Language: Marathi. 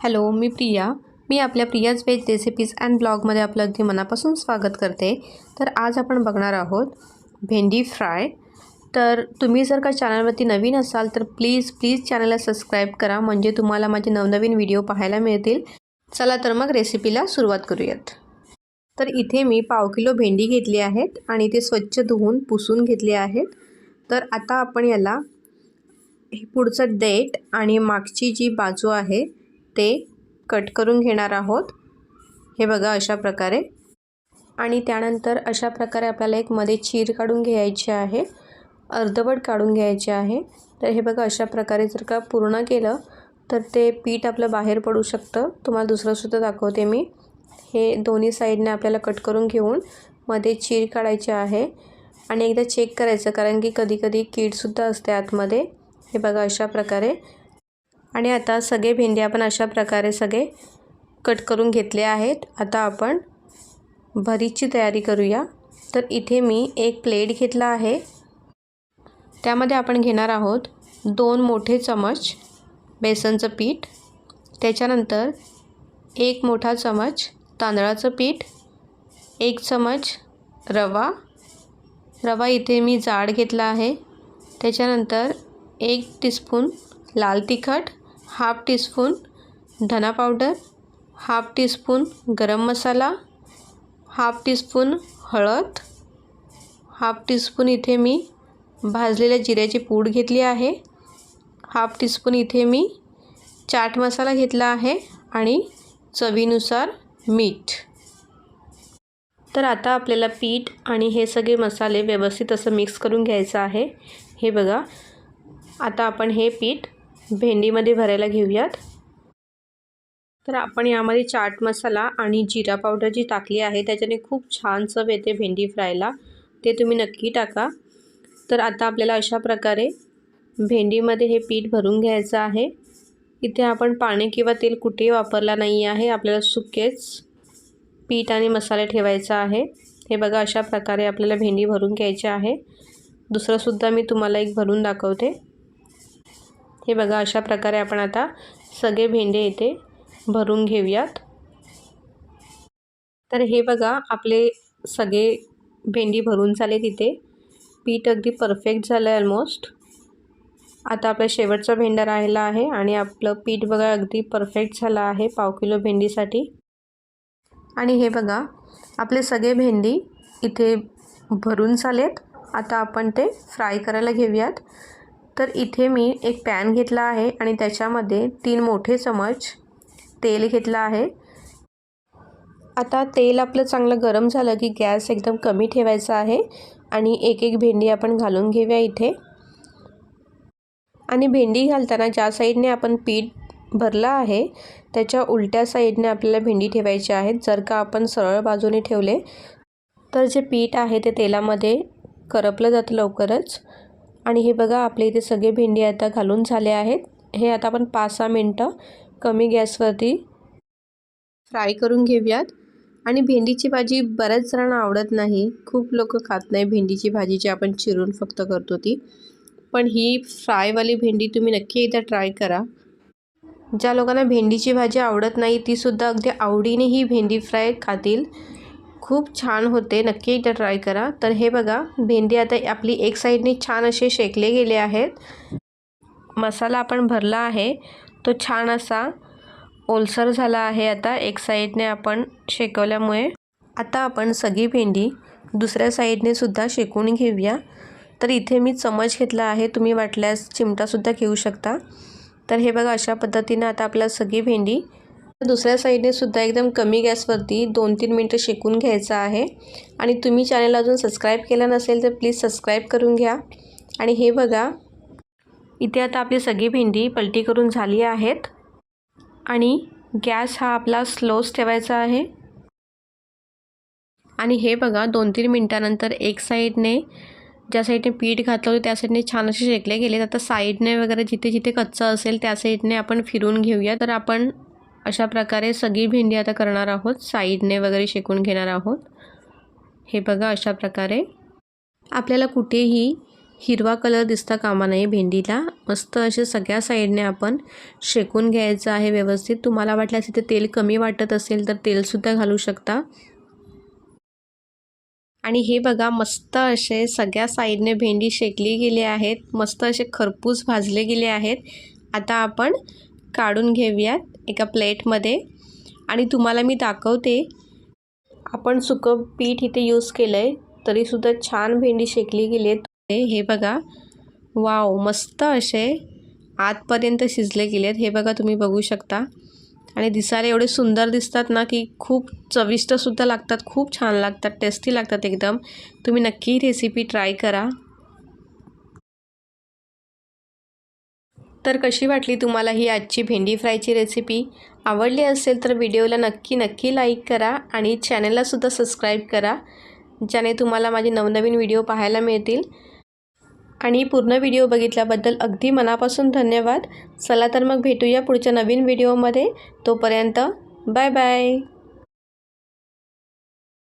हॅलो मी प्रिया. मी आपल्या प्रियाज वेज रेसिपीज अँड ब्लॉगमध्ये आपलं अगदी मनापासून स्वागत करते. तर आज आपण बघणार आहोत भेंडी फ्राय. तर तुम्ही जर का चॅनलवरती नवीन असाल तर प्लीज प्लीज चॅनलला सबस्क्राईब करा. म्हणजे तुम्हाला माझे नवनवीन व्हिडिओ पाहायला मिळतील. चला तर मग रेसिपीला सुरुवात करूयात. तर इथे मी पाव किलो भेंडी घेतली आहेत आणि ते स्वच्छ धुवून पुसून घेतले आहेत. तर आता आपण याला हे पुढचं डेट आणि मागची जी बाजू आहे ते कट करून घेणार आहोत. हे बघा अशा प्रकारे. आणि त्यानंतर अशा प्रकारे आपल्याला एक मध्ये चीर काढून घ्यायची आहे. अर्धवट काढून घ्यायचे आहे. तर हे बघा अशा प्रकारे जर का पूर्ण केलं तर ते पीठ आपलं बाहेर पडू शकतं. तुम्हाला दुसरंसुद्धा दाखवते मी. हे दोन्ही साईडने आपल्याला कट करून घेऊन मध्ये चीर काढायची आहे. आणि एकदा चेक करायचं कारण की कधीकधी कीडसुद्धा असते आतमध्ये. हे बघा अशा प्रकारे. आणि आता सगळे भेंडे आपण अशा प्रकारे सगळे कट करून घेतले आहेत. आता आपण भरीची तयारी करूया. तर इथे मी एक प्लेट घेतला आहे. त्यामध्ये आपण घेणार आहोत दोन मोठे चमच बेसनचं पीठ. त्याच्यानंतर एक मोठा चमच तांदळाचं पीठ. एक चमच रवा. रवा इथे मी जाड घेतला आहे. त्याच्यानंतर एक टीस्पून लाल तिखट. हाफ टीस्पून धना powder half teaspoon garam masala half teaspoon हळद हाफ टीस्पून इथे मी भाजलेल्या जिऱ्याची पूड घेतली आहे हाफ टीस्पून इथे मी चाट मसाला घेतला आहे आणि चवीनुसार मीठ. तर आता आपल्याला पीठ आणि हे सगळे मसाले व्यवस्थित असं मिक्स करून घ्यायचं आहे. हे बघा आता आपण हे पीठ भेंडीमध्ये भरायला घेऊयात. तर आपण यामध्ये चाट मसाला आणि जिरा पावडर जी टाकली आहे त्याच्याने खूप छान चव येते भेंडी फ्रायला. ते तुम्ही नक्की टाका. तर आता आपल्याला अशा प्रकारे भेंडीमध्ये हे पीठ भरून घ्यायचं आहे. इथे आपण पाणी किंवा तेल कुठेही वापरला नाही आहे. आपल्याला सुकेच पीठ आणि मसाले ठेवायचा आहे. हे बघा अशा प्रकारे आपल्याला भेंडी भरून घ्यायची आहे. दुसरंसुद्धा मी तुम्हाला एक भरून दाखवते. हे बघा अशा प्रकारे आपण आता सगळे भेंडे इथे भरून घेऊयात. तर हे बघा आपले सगळे भेंडी भरून झाले तिथे पीठ अगदी परफेक्ट झालं आहे ऑलमोस्ट आता आपला शेवटचा भेंडा राहिला आहे आणि आपलं पीठ बघा अगदी परफेक्ट झालं आहे पाव किलो भेंडीसाठी. आणि हे बघा आपले सगळे भेंडी इथे भरून झालेत. आता आपण ते फ्राय करायला घेऊयात. तर इथे मी एक पॅन घेतला आहे आणि त्याच्यामध्ये तीन मोठे चमच तेल घेतलं आहे. आता तेल आपलं चांगलं गरम झालं की गॅस एकदम कमी ठेवायचा आहे आणि एक एक भेंडी आपण घालून घेऊया इथे. आणि भेंडी घालताना ज्या साईडने आपण पीठ भरलं आहे त्याच्या उलट्या साईडने आपल्याला भेंडी ठेवायची आहेत जर का आपण सरळ बाजूने ठेवले. तर जे पीठ आहे ते तेलामध्ये करपलं जातं लवकरच. आणि हे बघा आपले इथे सगळे भेंडी आता घालून झाले आहेत. हे आता आपण पाच सहा मिनटं कमी गॅसवरती फ्राय करून घेऊयात. आणि भेंडीची भाजी बऱ्याच जणांना आवडत नाही. खूप लोक खात नाही भेंडीची भाजी जी आपण चिरून फक्त करतो ती. पण ही फ्रायवाली भेंडी तुम्ही नक्की एकदा ट्राय करा. ज्या लोकांना भेंडीची भाजी आवडत नाही तीसुद्धा अगदी आवडीने ही भेंडी फ्राय खातील. खूप छान होते. नक्की एकदा ट्राय करा. तर हे बघा भेंडी आता आपली एक साईडने छान असे शेकले गेले आहेत. मसाला आपण भरला आहे. तो छान असा ओलसर झाला आहे आता. एक साईडने आपण शेकवल्यामुळे. आता आपण सगळी भेंडी दुसऱ्या साईडने सुद्धा शेकून घेऊया. तर इथे मी चमच घेतला आहे. तुम्ही वाटल्यास चिमटासुद्धा घेऊ शकता. तर हे बघा अशा पद्धतीनं आता आपल्या सगळी भेंडी दुसऱ्या साईडने सुद्धा एकदम कमी गॅसवरती दोन तीन मिनटं शेकून घ्यायचं आहे. आणि तुम्ही चॅनल अजून सबस्क्राईब केलं नसेल तर प्लीज सबस्क्राईब करून घ्या. आणि हे बघा इथे आता आपली सगळी भेंडी पलटी करून झाली आहेत. आणि गॅस हा आपला स्लोच ठेवायचा आहे. आणि हे बघा दोन तीन मिनटानंतर एक साईडने ज्या साईडने पीठ घातलं होतं त्या साईडने छान असे शेकले गेले आता साईडने वगैरे जिथे जिथे कच्चं असेल त्या साईडने आपण फिरून घेऊया. तर आपण अशा प्रकारे सगळी भेंडी आता करणार आहोत. साईडने वगैरे शेकून घेणार आहोत. हे बघा अशा प्रकारे. आपल्याला कुठेही हिरवा कलर दिसता कामा नये भेंडीला. मस्त असे सगळ्या साईडने आपण शेकून घ्यायचं आहे व्यवस्थित. तुम्हाला वाटल्यास इथे तेल कमी वाटत असेल तर तेलसुद्धा घालू शकता. आणि हे बघा मस्त असे सगळ्या साईडने भेंडी शेकली गेली आहेत. मस्त असे खरपूस भाजले गेले आहेत. आता आपण काढून घेऊयात एका प्लेटमध्ये. आणि तुम्हाला मी दाखवते आपण सुकं पीठ इथे यूज केलं आहे तरीसुद्धा छान भेंडी शेकली गेली आहेत हे बघा. वाव मस्त असे आतपर्यंत शिजले गेले आहेत. हे बघा तुम्ही बघू शकता. आणि दिसायला एवढे सुंदर दिसतात ना की खूप चविष्टसुद्धा लागतात खूप छान लागतात टेस्टी लागतात एकदम. तुम्ही नक्की रेसिपी ट्राय करा. तर कशी वाटली तुम्हाला ही आजची भेंडी फ्रायची रेसिपी आवडली असेल तर व्हिडिओला नक्की नक्की लाईक करा आणि चॅनललासुद्धा सबस्क्राईब करा ज्याने तुम्हाला माझे नवनवीन व्हिडिओ पाहायला मिळतील. आणि पूर्ण व्हिडिओ बघितल्याबद्दल अगदी मनापासून धन्यवाद. चला तर मग भेटूया पुढच्या नवीन व्हिडिओमध्ये. तोपर्यंत बाय बाय